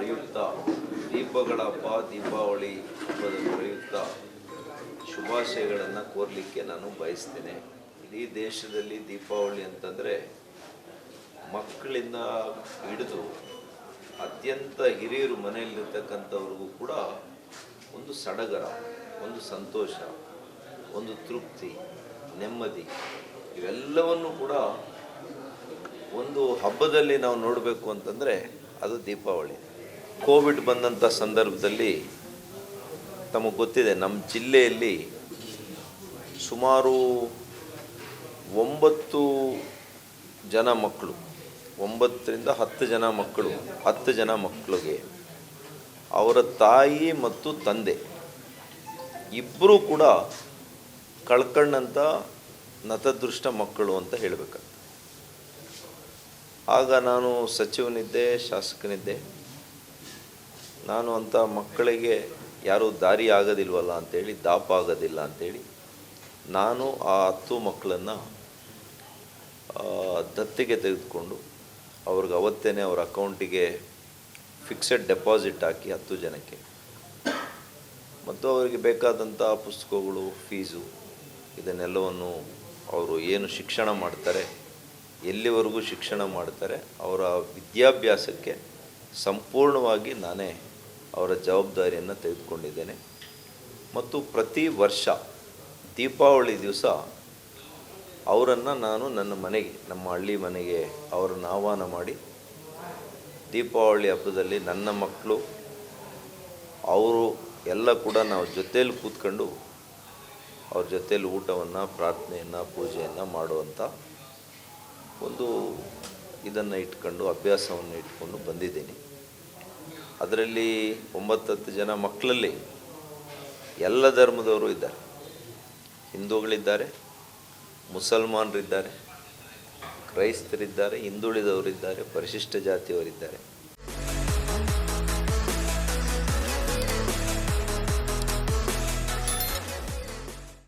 ಪ್ರಯುಕ್ತ ದೀಪಗಳ ಹಬ್ಬ ದೀಪಾವಳಿ ಹಬ್ಬದಲ್ಲಿ ಪ್ರಯುಕ್ತ ಶುಭಾಶಯಗಳನ್ನು ಕೋರಲಿಕ್ಕೆ ನಾನು ಬಯಸ್ತೇನೆ. ಇಡೀ ದೇಶದಲ್ಲಿ ದೀಪಾವಳಿ ಅಂತಂದರೆ ಮಕ್ಕಳಿಂದ ಹಿಡಿದು ಅತ್ಯಂತ ಹಿರಿಯರು ಮನೆಯಲ್ಲಿರ್ತಕ್ಕಂಥವ್ರಿಗೂ ಕೂಡ ಒಂದು ಸಡಗರ, ಒಂದು ಸಂತೋಷ, ಒಂದು ತೃಪ್ತಿ, ನೆಮ್ಮದಿ ಇವೆಲ್ಲವನ್ನು ಕೂಡ ಒಂದು ಹಬ್ಬದಲ್ಲಿ ನಾವು ನೋಡಬೇಕು ಅಂತಂದರೆ ಅದು ದೀಪಾವಳಿ. ಕೋವಿಡ್ ಬಂದಂಥ ಸಂದರ್ಭದಲ್ಲಿ ತಮಗೆ ಗೊತ್ತಿದೆ ನಮ್ಮ ಜಿಲ್ಲೆಯಲ್ಲಿ ಸುಮಾರು ಒಂಬತ್ತು ಜನ ಮಕ್ಕಳು ಒಂಬತ್ತರಿಂದ ಹತ್ತು ಜನ ಮಕ್ಕಳು ಹತ್ತು ಜನ ಮಕ್ಕಳಿಗೆ ಅವರ ತಾಯಿ ಮತ್ತು ತಂದೆ ಇಬ್ಬರೂ ಕೂಡ ಕಳ್ಕೊಂಡಂಥ ನತದೃಷ್ಟ ಮಕ್ಕಳು ಅಂತ ಹೇಳಬೇಕಾಗ್ತದೆ ಆಗ ನಾನು ಸಚಿವನಿದ್ದೆ, ಶಾಸಕನಿದ್ದೆ. ನಾನು ಅಂಥ ಮಕ್ಕಳಿಗೆ ಯಾರೂ ದಾರಿ ಆಗೋದಿಲ್ವಲ್ಲ ಅಂತೇಳಿ, ದಾಪ ಆಗೋದಿಲ್ಲ ಅಂತೇಳಿ ನಾನು ಆ ಹತ್ತು ಮಕ್ಕಳನ್ನು ದತ್ತಿಗೆ ತೆಗೆದುಕೊಂಡು ಅವ್ರಿಗೆ ಅವತ್ತೇ ಅವ್ರ ಅಕೌಂಟಿಗೆ ಫಿಕ್ಸೆಡ್ ಡೆಪಾಸಿಟ್ ಹಾಕಿ ಹತ್ತು ಜನಕ್ಕೆ. ಮತ್ತು ಅವರಿಗೆ ಬೇಕಾದಂಥ ಪುಸ್ತಕಗಳು, ಫೀಸು ಇದನ್ನೆಲ್ಲವನ್ನು ಅವರು ಏನು ಶಿಕ್ಷಣ ಮಾಡ್ತಾರೆ, ಎಲ್ಲಿವರೆಗೂ ಶಿಕ್ಷಣ ಮಾಡ್ತಾರೆ, ಅವರ ವಿದ್ಯಾಭ್ಯಾಸಕ್ಕೆ ಸಂಪೂರ್ಣವಾಗಿ ನಾನೇ ಅವರ ಜವಾಬ್ದಾರಿಯನ್ನು ತೆಗೆದುಕೊಂಡಿದ್ದೇನೆ. ಮತ್ತು ಪ್ರತಿ ವರ್ಷ ದೀಪಾವಳಿ ದಿವಸ ಅವರನ್ನು ನಾನು ನನ್ನ ಮನೆಗೆ, ನಮ್ಮ ಹಳ್ಳಿ ಮನೆಗೆ ಅವರನ್ನು ಆಹ್ವಾನ ಮಾಡಿ, ದೀಪಾವಳಿ ಹಬ್ಬದಲ್ಲಿ ನನ್ನ ಮಕ್ಕಳು, ಅವರು ಎಲ್ಲ ಕೂಡ ನಾವು ಜೊತೇಲಿ ಕೂತ್ಕೊಂಡು ಅವ್ರ ಜೊತೆಯಲ್ಲಿ ಊಟವನ್ನು, ಪ್ರಾರ್ಥನೆಯನ್ನು, ಪೂಜೆಯನ್ನು ಮಾಡುವಂಥ ಒಂದು ಇದನ್ನು ಇಟ್ಕೊಂಡು, ಅಭ್ಯಾಸವನ್ನು ಇಟ್ಕೊಂಡು ಬಂದಿದ್ದೀನಿ. ಅದರಲ್ಲಿ ಒಂಬತ್ತತ್ತು ಜನ ಮಕ್ಕಳಲ್ಲಿ ಎಲ್ಲ ಧರ್ಮದವರು ಇದ್ದಾರೆ. ಹಿಂದೂಗಳಿದ್ದಾರೆ ಮುಸಲ್ಮಾನರಿದ್ದಾರೆ ಕ್ರೈಸ್ತರಿದ್ದಾರೆ ಹಿಂದುಳಿದವರಿದ್ದಾರೆ ಪರಿಶಿಷ್ಟ ಜಾತಿಯವರಿದ್ದಾರೆ.